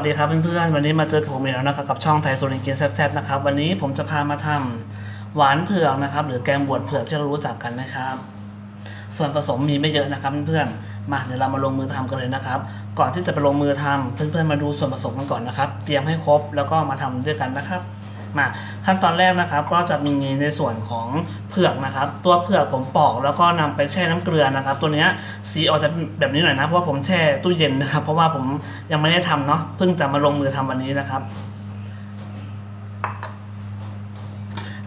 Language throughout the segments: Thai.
สวัสดีครับเพื่อนๆ วันนี้มาเจอกับผมอีกแล้วนะครับกับช่องไทยโซนิกินแซ่บๆนะครับวันนี้ผมจะพามาทำหวานเผือกนะครับ หรือแกงบวชเผือกที่เรารู้จักกันนะครับ ส่วนผสมมีไม่เยอะนะครับเพื่อนๆมาเดี๋ยวเรามาลงมือทำกันเลยนะครับ ก่อนที่จะไปลงมือทำเพื่อนๆมาดูส่วนผสมกันก่อนนะครับ เตรียมให้ครบแล้วก็มาทำด้วยกันนะครับ มาขั้นตอนแรกนะครับก็จะมีในส่วนของเผือกนะครับ ตัวเผือกผมปอกแล้วก็นำไปแช่น้ำเกลือนะครับ ตัวเนี้ยสีออกจะแบบนี้หน่อยนะเพราะว่าผมแช่ตู้เย็นนะครับ เพราะว่าผมยังไม่ได้ทำเนาะเพิ่งจะมาลงมือทำวันนี้นะครับ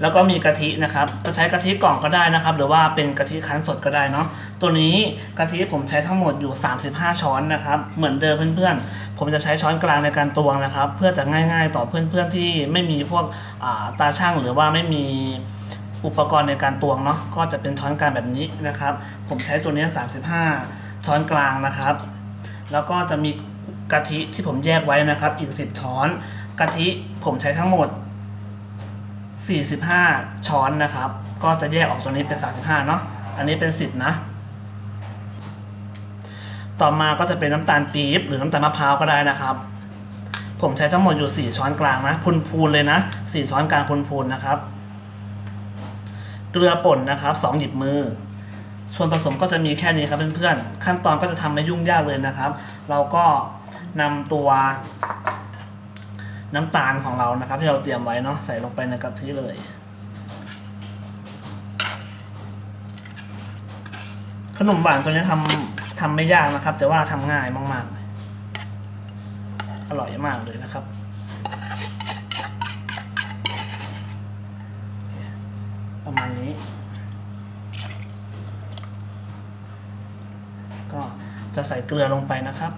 แล้วก็มีกะทินะครับ จะใช้กะทิกล่องก็ได้นะครับ หรือว่าเป็นกะทิคั้นสดก็ได้เนาะ ตัวนี้กะทิผมใช้ทั้งหมดอยู่ 35 ช้อนนะครับ เหมือนเดิมเพื่อนๆ ผมจะใช้ช้อนกลางในการตวงนะครับ เพื่อจะง่ายๆ ต่อเพื่อนๆที่ไม่มีพวกาตาช่างหรือว่าไม่มีอุปกรณ์ในการตวงเนาะก็จะเป็นช้อนกลางแบบนี้นะครับ ผมใช้ตัวนี้ 35 ช้อนกลางนะครับ แล้วก็จะมีกะทิที่ผมแยกไว้นะครับ อีก 10 ช้อนกะทิผมใช้ทั้งหมด 45 ช้อนนะครับ ก็จะแยกออกตัวนี้เป็น 35 เนาะอันนี้เป็น 10 นะ ต่อมาก็จะเป็นน้ำตาลปี๊บหรือน้ำตาลมะพร้าวก็ได้นะครับ ผมใช้ทั้งหมดอยู่ 4 ช้อนกลางนะพูนๆเลยนะ 4 ช้อนกลางพูนๆนะครับ เกลือป่นนะครับ 2 หยิบมือ ส่วนผสมก็จะมีแค่นี้ครับเพื่อนๆ ขั้นตอนก็จะทำไม่ยุ่งยากเลยนะครับ เราก็นำตัวน้ำตาลของเรานะครับ ที่เราเตรียมไว้เนาะใส่ลงไปในกะทิเลยขนมหวานตัวนี้ทำ ทำไม่ยากนะครับ แต่ว่าทำง่ายมากๆ อร่อยมากเลยนะครับ ประมาณนี้ ก็จะใส่เกลือลงไปนะครับ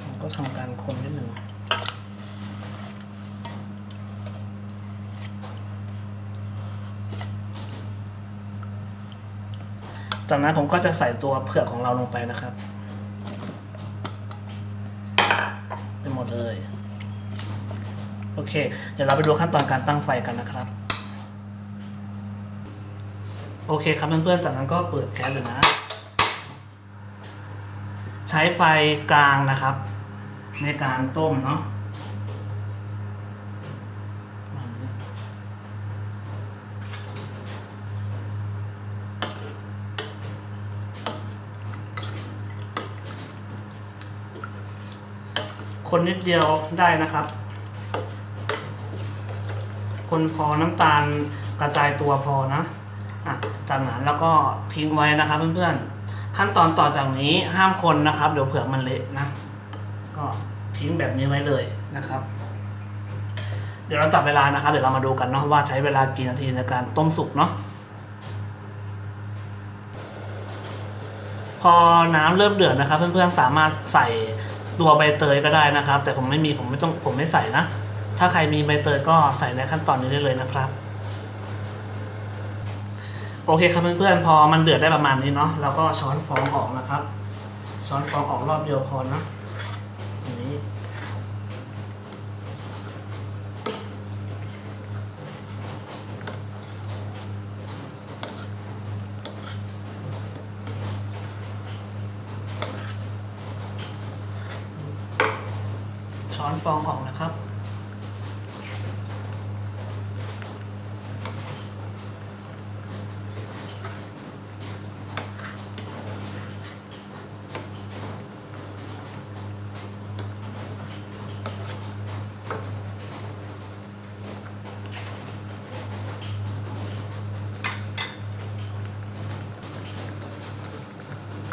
ผมก็ทำการคนนิดหนึ่ง จากนั้นผมก็จะใส่ตัวเผือกของเราลงไปนะครับไปหมดเลย โอเค เดี๋ยวเราไปดูขั้นตอนการตั้งไฟกันนะครับ โอเคครับเพื่อนๆจากนั้นก็เปิดแก๊สเลยนะ ใช้ไฟกลางนะครับ ในการต้มเนาะประมาณนี้ คนนิดเดียวได้นะครับ คนพอน้ำตาลกระจายตัวพอนะอะจากนั้นแล้วก็ทิ้งไว้นะครับเพื่อนๆ ขั้นตอนต่อจากนี้ห้ามคนนะครับ เดี๋ยวเผื่อมันเละนะ ก็ทิ้งแบบนี้ไว้เลยนะครับ เดี๋ยวเราจับเวลานะครับ เดี๋ยวเรามาดูกันเนาะว่าใช้เวลากี่นาทีในการต้มสุกเนาะพอน้ำเริ่มเดือดนะครับ เพื่อนๆสามารถใส่ ตัวใบเตยก็ได้นะครับ แต่ผมไม่มีผมไม่ต้องผมไม่ใส่นะ ถ้าใครมีใบเตยก็ใส่ในขั้นตอนนี้ได้เลยนะครับ โอเคครับเพื่อนๆพอมันเดือดได้ประมาณนี้เนาะเราก็ช้อนฟองออกนะครับ ช้อนฟองออกรอบเดียวพอนะอย่างนี้ ช้ อนฟองออกนะครับ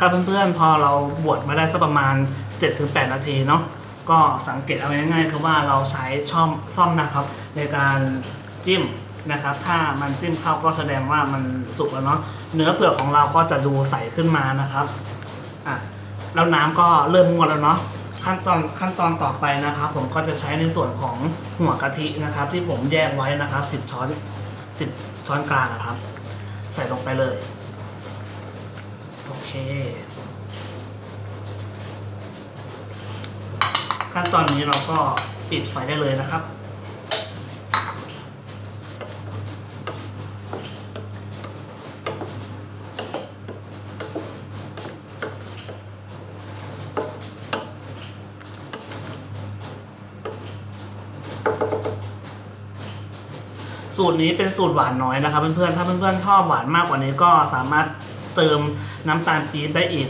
ครับเพื่อนๆ พอเราบวชมาได้สักประมาณ 7-8 นาทีเนาะ ก็สังเกตเอาไว้ง่ายๆคือว่าเราใช้ช่อมซ่อมนะครับ ในการจิ้มนะครับ ถ้ามันจิ้มเข้าก็แสดงว่ามันสุกแล้วเนาะเนื้อเปลือกของเราก็จะดูใสขึ้นมานะครับอะแล้วน้ำก็เริ่มงวดแล้วเนาะขั้นตอนขั้นตอนต่อไปนะครับ ผมก็จะใช้ในส่วนของหัวกะทินะครับ ที่ผมแยกไว้นะครับ 10 ช้อน 10 ช้อนกลางนะครับ ใส่ลงไปเลย โอเค ขั้นตอนนี้เราก็ปิดไฟได้เลยนะครับ สูตรนี้เป็นสูตรหวานน้อยนะครับ เพื่อนๆ ถ้าเพื่อนๆ ชอบหวานมากกว่านี้ก็สามารถเติมน้ำตาลปี๊บได้อีก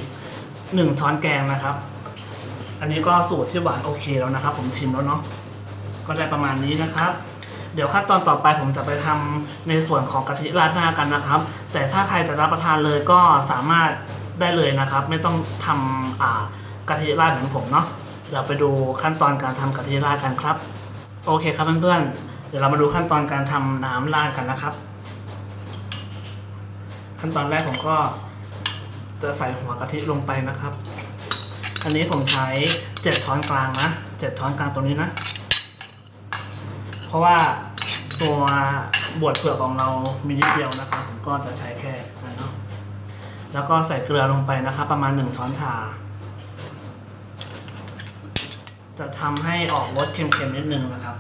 1 ช้อนแกงนะครับ อันนี้ก็สูตรที่หวานโอเคแล้วนะครับ ผมชิมแล้วเนาะก็ได้ประมาณนี้นะครับ เดี๋ยวขั้นตอนต่อไปผมจะไปทำในส่วนของกะทิราดหน้ากันนะครับ แต่ถ้าใครจะรับประทานเลยก็สามารถได้เลยนะครับ ไม่ต้องทำอ่ากะทิราดเหมือนผมเนาะเราไปดูขั้นตอนการทำกะทิราดกันครับ โอเคครับเพื่อนๆเดี๋ยวเรามาดูขั้นตอนการทำน้ำราดกันนะครับ ขั้นตอนแรกผมก็จะใส่หัวกะทิลงไปนะครับ อันนี้ผมใช้เจ็ดช้อนกลางนะเจ็ดช้อนกลางตรงนี้นะ เพราะว่าตัวบวชเผือกของเรามีนิดเดียวนะครับผมก็จะใช้แค่นั้นเนาะแล้วก็ใส่เกลือลงไปนะครับประมาณหนึ่งช้อนชา จะทำให้ออกรสเค็มๆนิดนึงนะครับ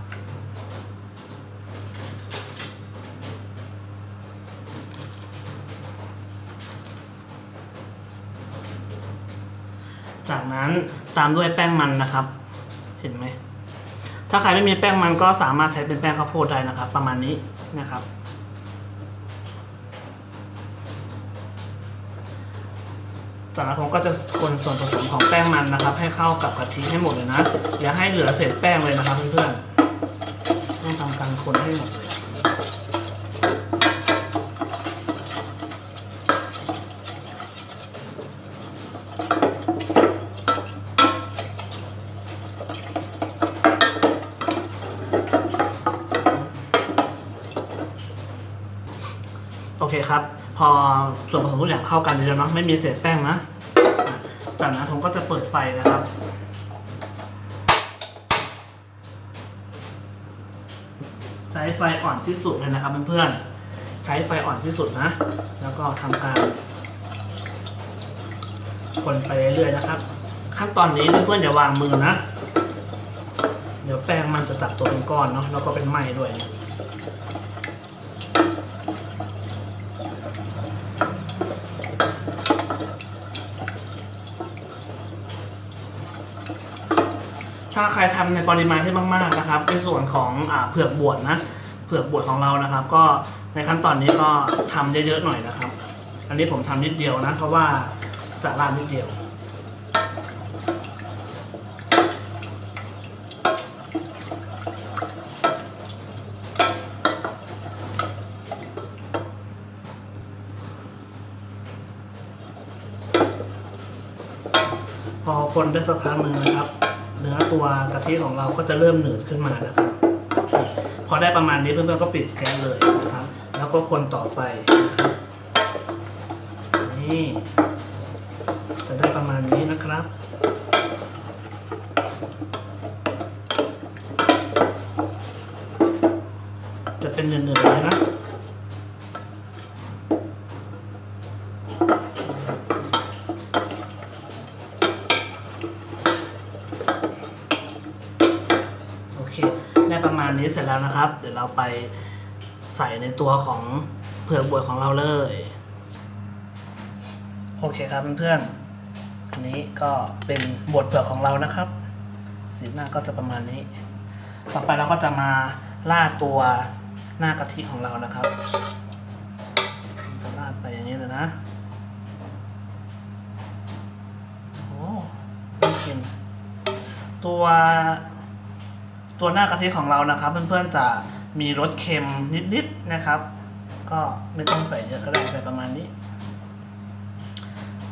นั้นตามด้วยแป้งมันนะครับ เห็นไหมถ้าใครไม่มีแป้งมันก็สามารถใช้เป็นแป้งข้าวโพดได้นะครับ ประมาณนี้นะครับ จากนั้นผมก็จะคนส่วนผสมของแป้งมันนะครับ ให้เข้ากับกะทิให้หมดเลยนะอย่าให้เหลือเศษแป้งเลยนะครับเพื่อนๆต้องทำการคนให้หมดเลย คครับ พอส่วนผสมทุกอย่างเข้ากันดีแล้วเนาะไม่มีเศษแป้งนะอะจากนั้นผมก็จะเปิดไฟนะครับ ใช้ไฟอ่อนที่สุดเลยนะครับเพื่อนๆใช้ไฟอ่อนที่สุดนะ แล้วก็ทำการคนไปเรื่อยๆนะครับ ขั้นตอนนี้เพื่อนๆอย่าวางมือนะ เดี๋ยวแป้งมันจะจับตัวเป็นก้อนเนาะแล้วก็เป็นไหม้ด้วย ถ้าใครทำในปริมาณที่มากๆนะครับ ในส่วนของอเผือกบวชนะเผือกบวชของเรานะครับ ก็ในขั้นตอนนี้ก็ทำเยอะๆหน่อยนะครับ อันนี้ผมทำนิดเดียวนะ เพราะว่าจะราดนิดเดียวพอคนได้สักพักหนึ่งนะครับ ตัวกะทิของเราก็จะเริ่มหนืดขึ้นมานะครับพอได้ประมาณนี้เพื่อนๆก็ปิดแก๊สเลยนะครับ แล้วก็คนต่อไปนะครับนี่จะได้ประมาณนี้นะครับจะเป็นเนืดๆเลยนะ โอเค ได้ประมาณนี้เสร็จแล้วนะครับ เดี๋ยวเราไปใส่ในตัวของเผือกบวยของเราเลย โอเคครับเพื่อนๆอันนี้ก็เป็นบดเผือกของเรานะครับ สีหน้าก็จะประมาณนี้ ต่อไปเราก็จะมาราดตัวหน้ากะทิของเรานะครับ จะราดไปอย่างนี้เลยนะโอ้น่กินตัว ตัวหน้ากะทิของเรานะครับ เพื่อนๆจะมีรสเค็มนิดๆนะครับ ก็ไม่ต้องใส่เยอะก็ได้ใส่ประมาณนี้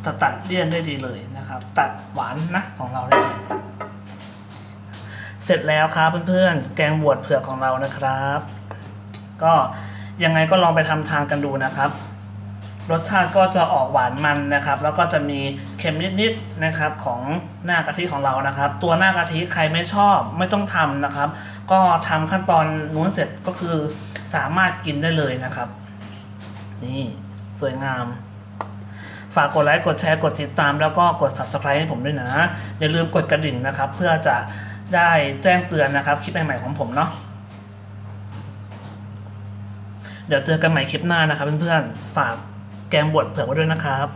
จะตัดเลี่ยนได้ดีเลยนะครับ ตัดหวานนะของเราได้เลยเสร็จแล้วครับเพื่อนๆ แกงบวชเผือกของเรานะครับ ก็ยังไงก็ลองไปทำทานกันดูนะครับ รสชาติก็จะออกหวานมันนะครับ แล้วก็จะมีเค็มนิดๆนะครับของหน้ากะทิของเรานะครับ ตัวหน้ากะทิใครไม่ชอบไม่ต้องทำนะครับ ก็ทำขั้นตอนนู้นเสร็จก็คือสามารถกินได้เลยนะครับ นี่สวยงาม ฝากกดไลค์กดแชร์กดติดตาม แล้วก็กด subscribe ให้ผมด้วยนะอย่าลืมกดกระดิ่งนะครับ เพื่อจะได้แจ้งเตือนนะครับคลิปใหม่ๆของผมเนาะเดี๋ยวเจอกันใหม่คลิปหน้านะครับเพื่อนๆ ฝาก แกงบวชเผือกไว้ด้วยนะครับ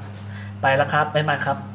ไปแล้วครับบ๊ายบายครับ